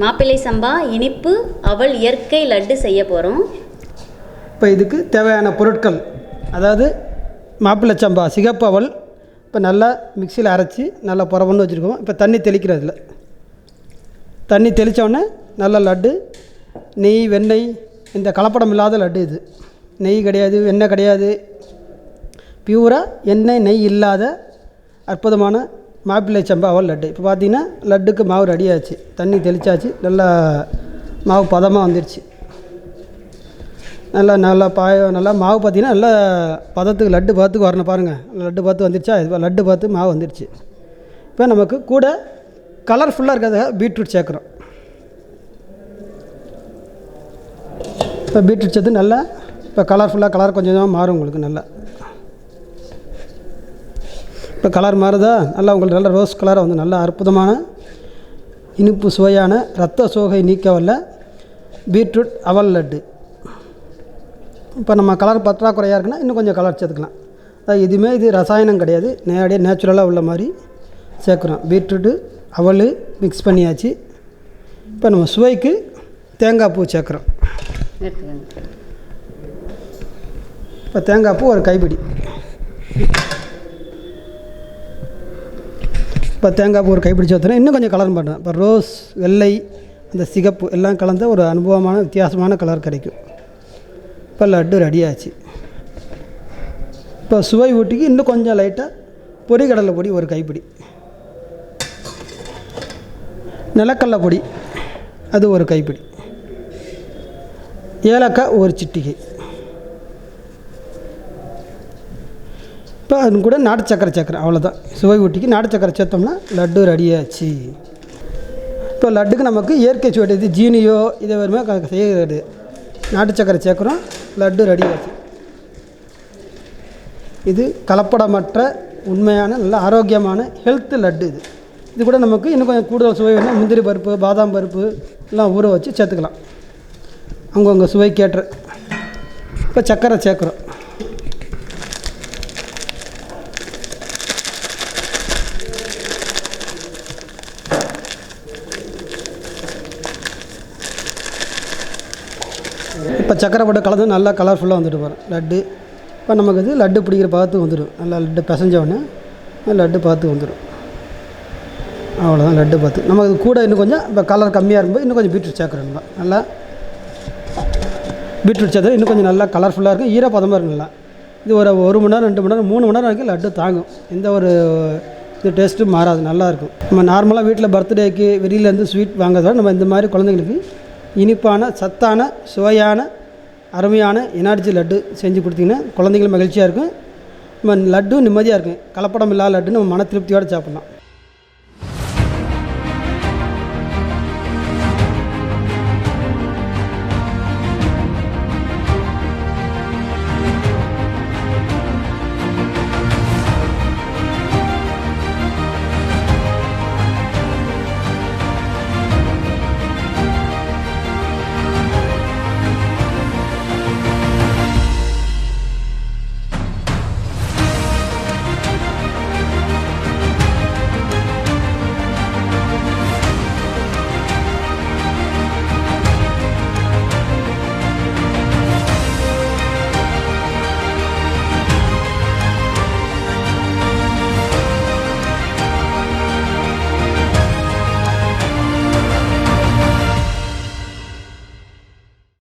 மாப்பிள்ளை சம்பா இனிப்பு அவள் இயற்கை லட்டு செய்ய போகிறோம் இப்போ இதுக்கு தேவையான பொருட்கள் அதாவது மாப்பிள்ளை சம்பா சிகப்பு அவல் இப்போ நல்லா மிக்சியில் அரைச்சி நல்லா புறவன்னு வச்சுருக்கோம். இப்போ தண்ணி தெளிக்கிறதுல தண்ணி தெளித்தோடனே நல்ல லட்டு நெய் வெண்ணெய் இந்த கலப்படம் இல்லாத லட்டு இது. நெய் கிடையாது வெண்ணெய் கிடையாது. பியூராக எண்ணெய் நெய் இல்லாத அற்புதமான மாப்பிள்ளை சம்பா லட்டு. இப்போ பார்த்தீங்கன்னா லட்டுக்கு மாவு ரெடி ஆச்சு. தண்ணி தெளித்தாச்சு நல்லா மாவு பதமாக வந்துடுச்சு நல்லா நல்லா பாய நல்லா மாவு பார்த்தீங்கன்னா நல்லா பதத்துக்கு லட்டு பார்த்துக்கு வரணும் பாருங்கள் லட்டு பார்த்து வந்துருச்சா? இது லட்டு பார்த்து மாவு வந்துருச்சு. இப்போ நமக்கு கூட கலர்ஃபுல்லாக இருக்கிறதுக்காக பீட்ரூட் சேர்க்குறோம். இப்போ பீட்ரூட் சேர்த்து நல்லா இப்போ கலர்ஃபுல்லாக கலர் கொஞ்சம் கொஞ்சமாக மாறும் உங்களுக்கு நல்லா. இப்போ கலர் மாறுதா? நல்லா உங்களுக்கு நல்ல ரோஸ் கலராக வந்து நல்லா அற்புதமான இனிப்பு சுவையான ரத்த சோகை நீக்க வல்ல பீட்ரூட் அவல் லட்டு. இப்போ நம்ம கலர் பற்றாக்குறையாக இருக்குன்னா இன்னும் கொஞ்சம் கலர் சேர்த்துக்கலாம். அதாவது எதுவுமே இது ரசாயனம் கிடையாது. நேரடியாக நேச்சுரலாக உள்ள மாதிரி சேர்க்குறோம். பீட்ரூட்டு அவல் மிக்ஸ் பண்ணியாச்சு. இப்போ நம்ம சுவைக்கு தேங்காய் பூ சேர்க்குறோம். இப்போ தேங்காய் பூ ஒரு கைப்பிடி. இப்போ தேங்காய் பூ ஒரு கைப்பிடிச்சு சேர்த்துனா இன்னும் கொஞ்சம் கலர் பண்ணுவேன் இப்போ ரோஸ் வெள்ளை அந்த சிகப்பு எல்லாம் கலந்த ஒரு அனுபவமான வித்தியாசமான கலர் கிடைக்கும். இப்போ லட்டு ரெடி ஆச்சு. இப்போ சுவை ஊட்டிக்கு இன்னும் கொஞ்சம் லைட்டாக பொடி கடலை பொடி ஒரு கைப்பிடி. நிலக்கடலை பொடி அது ஒரு கைப்பிடி. ஏலக்காய் ஒரு சிட்டிகை. இப்போ அது கூட நாட்டு சக்கரை சேர்க்குறேன் அவ்வளோதான் சுவை ஊட்டிக்கு நாட்டு சக்கரை சேர்த்தோம்னா லட்டு ரெடி ஆச்சு. இப்போ லட்டுக்கு நமக்கு இயற்கை சுவை இது ஜீனியோ இதை வருமே செய்யறது. நாட்டு சக்கரை சேர்க்குறோம் லட்டு ரெடி ஆச்சு. இது கலப்படமற்ற உண்மையான நல்ல ஆரோக்கியமான ஹெல்த்து லட்டு இது. இது கூட நமக்கு இன்னும் கொஞ்சம் கூடுதல் சுவை வேணும் முந்திரி பருப்பு பாதாம் பருப்பு எல்லாம் ஊற வச்சு சேர்த்துக்கலாம். அவங்கவுங்க சுவைக்கேற்ற இப்போ சக்கரை சேர்க்குறோம். இப்போ சக்கரை போட்டு கலந்து நல்லா கலர்ஃபுல்லாக வந்துட்டு போகிறோம் லட்டு. இப்போ நமக்கு இது லட்டு பிடிக்கிற பார்த்து வந்துடும். நல்லா லட்டு பிசைஞ்சோடனே லட்டு பார்த்து வந்துடும். அவ்வளோதான் லட்டு பார்த்து நமக்கு இது கூட இன்னும் கொஞ்சம் இப்போ கலர் கம்மியாக இருக்கும்போது இன்னும் கொஞ்சம் பீட்ரூட் சேர்க்குறோம் நம்ம. நல்லா பீட்ரூட் சேர்த்து இன்னும் கொஞ்சம் நல்லா கலர்ஃபுல்லாக இருக்கும். ஈரப்பதமாக இருக்கும் நல்லா. இது ஒரு ஒரு மணி நேரம் ரெண்டு மணி நேரம் மூணு மணி நேரம் வரைக்கும் லட்டு தாங்கும். எந்த ஒரு இது டேஸ்ட்டும் மாறாது. நல்லாயிருக்கும் நம்ம நார்மலாக வீட்டில் பர்த்டேக்கு வெளியிலேருந்து ஸ்வீட் வாங்குறத நம்ம இந்த மாதிரி குழந்தைங்களுக்கு இனிப்பான சத்தான சுவையான அருமையான எனர்ஜி லட்டு செஞ்சு கொடுத்தீங்கன்னா குழந்தைங்களும் மகிழ்ச்சியாக இருக்கும். நம்ம லட்டு நிம்மதியாக இருக்கும். கலப்படம் இல்லாத லட்டு நம்ம மன திருப்தியோடு சாப்பிட்லாம்.